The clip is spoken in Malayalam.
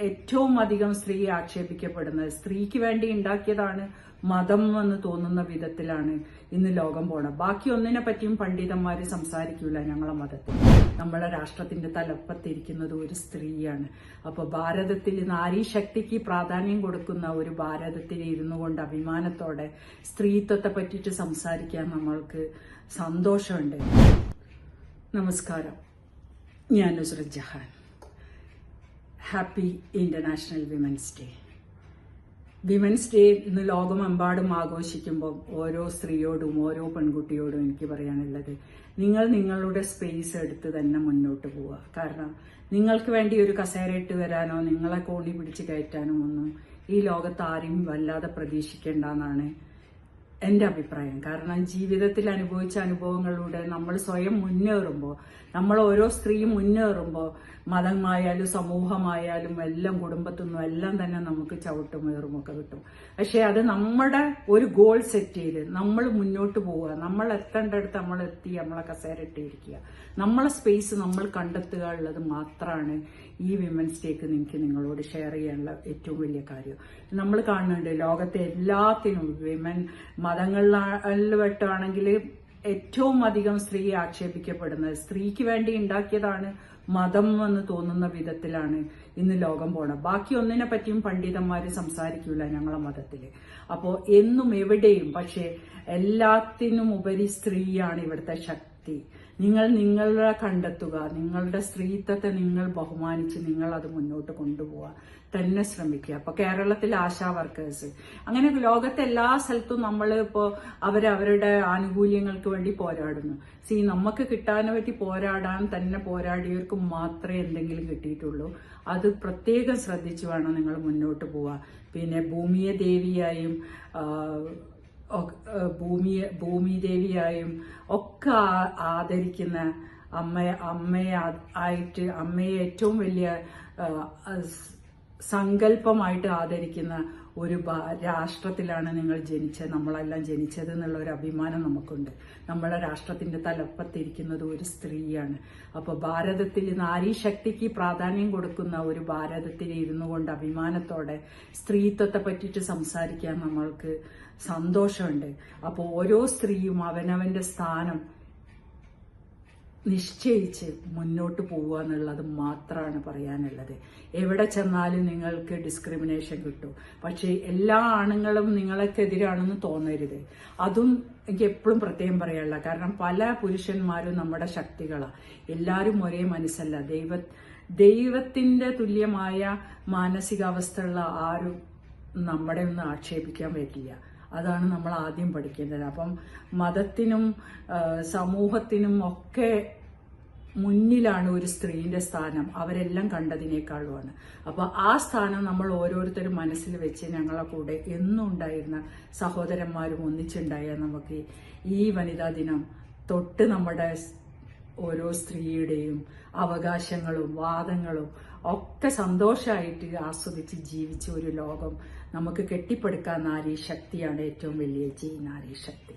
ഏറ്റവും അധികം സ്ത്രീ ആക്ഷേപിക്കപ്പെടുന്നത്. സ്ത്രീക്ക് വേണ്ടി ഉണ്ടാക്കിയതാണ് മതം എന്ന് തോന്നുന്ന വിധത്തിലാണ് ഇന്ന് ലോകം പോണത്. ബാക്കി ഒന്നിനെ പറ്റിയും പണ്ഡിതന്മാര് സംസാരിക്കൂല ഞങ്ങളെ മതത്തിൽ. നമ്മളെ രാഷ്ട്രത്തിന്റെ തലപ്പത്തിരിക്കുന്നത് ഒരു സ്ത്രീയാണ്. അപ്പൊ ഭാരതത്തിൽ നാരീ ശക്തിക്ക് പ്രാധാന്യം കൊടുക്കുന്ന ഒരു ഭാരതത്തിൽ ഇരുന്നു കൊണ്ട് അഭിമാനത്തോടെ സ്ത്രീത്വത്തെ പറ്റിയിട്ട് സംസാരിക്കാൻ നമ്മൾക്ക് സന്തോഷമുണ്ട്. നമസ്കാരം. ഞാൻ Nusrat Jahan. Happy international women's day women's day ഇന്ന് ലോകമെമ്പാടും ആഘോഷിക്കുമ്പോൾ ഓരോ സ്ത്രീയോടും ഓരോ പെൺകുട്ടിയോടും എനിക്ക് പറയാനുള്ളത് നിങ്ങൾ നിങ്ങളുടെ സ്പേസ് എടുത്ത് തന്നെ മുന്നോട്ട് പോവുക. കാരണം നിങ്ങൾക്ക് വേണ്ടി ഒരു കസേര ഇട്ട് വരാനോ നിങ്ങളെ കോണി പിടിച്ച് കയറ്റാനോ ഒന്നും ഈ ലോകത്ത് ആരെയും വല്ലാതെ പ്രതീക്ഷിക്കേണ്ടെന്നാണ് എന്റെ അഭിപ്രായം. കാരണം ജീവിതത്തിൽ അനുഭവിച്ച അനുഭവങ്ങളിലൂടെ നമ്മൾ സ്വയം മുന്നേറുമ്പോൾ നമ്മൾ ഓരോ സ്ത്രീയും മുന്നേറുമ്പോൾ മതമായാലും സമൂഹമായാലും എല്ലാം കുടുംബത്തിൽ നിന്നും എല്ലാം തന്നെ നമുക്ക് ചവിട്ടും ഏറുമൊക്കെ കിട്ടും. പക്ഷെ അത് നമ്മുടെ ഒരു ഗോൾ സെറ്റ് ചെയ്ത് നമ്മൾ മുന്നോട്ട് പോവുക നമ്മൾ എത്തേണ്ടടുത്ത് നമ്മൾ എത്തി നമ്മളെ കസേരട്ടിയിരിക്കുക നമ്മളെ സ്പേസ് നമ്മൾ കണ്ടെത്തുക ഉള്ളത് മാത്രമാണ് ഈ വിമൻസ് ഡേക്ക് എനിക്ക് നിങ്ങളോട് ഷെയർ ചെയ്യാനുള്ള ഏറ്റവും വലിയ കാര്യം. നമ്മൾ കാണുന്നുണ്ട് ലോകത്തെ എല്ലാത്തിനും വിമൻ മതങ്ങളിൽ വെട്ടാണെങ്കിൽ ഏറ്റവും അധികം സ്ത്രീ ആക്ഷേപിക്കപ്പെടുന്നത്. സ്ത്രീക്ക് വേണ്ടി ഉണ്ടാക്കിയതാണ് മതം എന്ന് തോന്നുന്ന വിധത്തിലാണ് ഇന്ന് ലോകം പോണത്. ബാക്കി ഒന്നിനെ പറ്റിയും പണ്ഡിതന്മാർ സംസാരിക്കില്ല ഞങ്ങളെ മതത്തിൽ അപ്പോൾ എന്നും എവിടെയും പക്ഷെ എല്ലാത്തിനും ഉപരി സ്ത്രീയാണ് ഇവിടുത്തെ ശക്തി. നിങ്ങൾ നിങ്ങളെ കണ്ടെത്തുക നിങ്ങളുടെ സ്ത്രീത്വത്തെ നിങ്ങൾ ബഹുമാനിച്ച് നിങ്ങൾ അത് മുന്നോട്ട് കൊണ്ടുപോവുക തന്നെ ശ്രമിക്കുക. അപ്പൊ കേരളത്തിൽ ആശാ വർക്കേഴ്സ്. അങ്ങനെ ലോകത്തെ എല്ലാ സ്ഥലത്തും നമ്മൾ ഇപ്പോൾ അവരവരുടെ ആനുകൂല്യങ്ങൾക്ക് വേണ്ടി പോരാടുന്നു. സി നമുക്ക് കിട്ടാനെ പറ്റി പോരാടാൻ തന്നെ പോരാടിയവർക്ക് മാത്രമേ എന്തെങ്കിലും കിട്ടിയിട്ടുള്ളൂ. അത് പ്രത്യേകം ശ്രദ്ധിച്ചു വേണം നിങ്ങൾ മുന്നോട്ട് പോവുക. പിന്നെ ഭൂമിയെ ദേവിയായും ഭൂമിയെ ഭൂമിദേവിയായും ഒക്കെ ആദരിക്കുന്ന അമ്മയെ അമ്മയെ ആയിട്ട് അമ്മയെ ഏറ്റവും വലിയ സങ്കല്പമായിട്ട് ആദരിക്കുന്ന ഒരു രാഷ്ട്രത്തിലാണ് നിങ്ങൾ ജനിച്ചത് നമ്മളെല്ലാം ജനിച്ചത് എന്നുള്ള ഒരു അഭിമാനം നമുക്കുണ്ട്. നമ്മളെ രാഷ്ട്രത്തിന്റെ തലപ്പത്തിരിക്കുന്നത് ഒരു സ്ത്രീയാണ്. അപ്പൊ ഭാരതത്തിൽ നാരീ ശക്തിക്ക് പ്രാധാന്യം കൊടുക്കുന്ന ഒരു ഭാരതത്തിൽ ഇരുന്നു കൊണ്ട് അഭിമാനത്തോടെ സ്ത്രീത്വത്തെ പറ്റിയിട്ട് സംസാരിക്കാൻ നമ്മൾക്ക് സന്തോഷമുണ്ട്. അപ്പോൾ ഓരോ സ്ത്രീയും അവനവന്റെ സ്ഥാനം നിശ്ചയിച്ച് മുന്നോട്ട് പോവുക എന്നുള്ളത് മാത്രമാണ് പറയാനുള്ളത്. എവിടെ ചെന്നാലും നിങ്ങൾക്ക് ഡിസ്ക്രിമിനേഷൻ കിട്ടും. പക്ഷേ എല്ലാ ആണുങ്ങളും നിങ്ങൾക്കെതിരാണെന്ന് തോന്നരുത്. അതും എനിക്ക് എപ്പോഴും പ്രത്യേകം പറയാനുള്ള കാരണം പല പുരുഷന്മാരും നമ്മുടെ ശക്തികളാണ് എല്ലാവരും ഒരേ മനസ്സല്ല. ദൈവ ദൈവത്തിന്റെ തുല്യമായ മാനസികാവസ്ഥയുള്ള ആരും നമ്മുടെ ഒന്നും ആക്ഷേപിക്കാൻ പറ്റില്ല അതാണ് നമ്മൾ ആദ്യം പഠിക്കേണ്ടത്. അപ്പം മതത്തിനും സമൂഹത്തിനും ഒക്കെ മുന്നിലാണ് ഒരു സ്ത്രീന്റെ സ്ഥാനം. അവരെല്ലാം കണ്ടതിനേക്കാളുമാണ്. അപ്പോൾ ആ സ്ഥാനം നമ്മൾ ഓരോരുത്തരും മനസ്സിൽ വെച്ച് ഞങ്ങളെ കൂടെ എന്നും ഉണ്ടായിരുന്ന സഹോദരന്മാരും ഒന്നിച്ചുണ്ടായാൽ നമുക്ക് ഈ വനിതാ ദിനം തൊട്ട് നമ്മുടെ ഓരോ സ്ത്രീയുടെയും അവകാശങ്ങളും വാദങ്ങളും ഒക്കെ സന്തോഷമായിട്ട് ആസ്വദിച്ച് ജീവിച്ച ഒരു ലോകം നമുക്ക് കെട്ടിപ്പടുക്കാൻ നാരീ ശക്തിയാണ് ഏറ്റവും വലിയ ജയ് നാരീ ശക്തി.